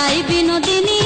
তারাই Binodini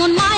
On my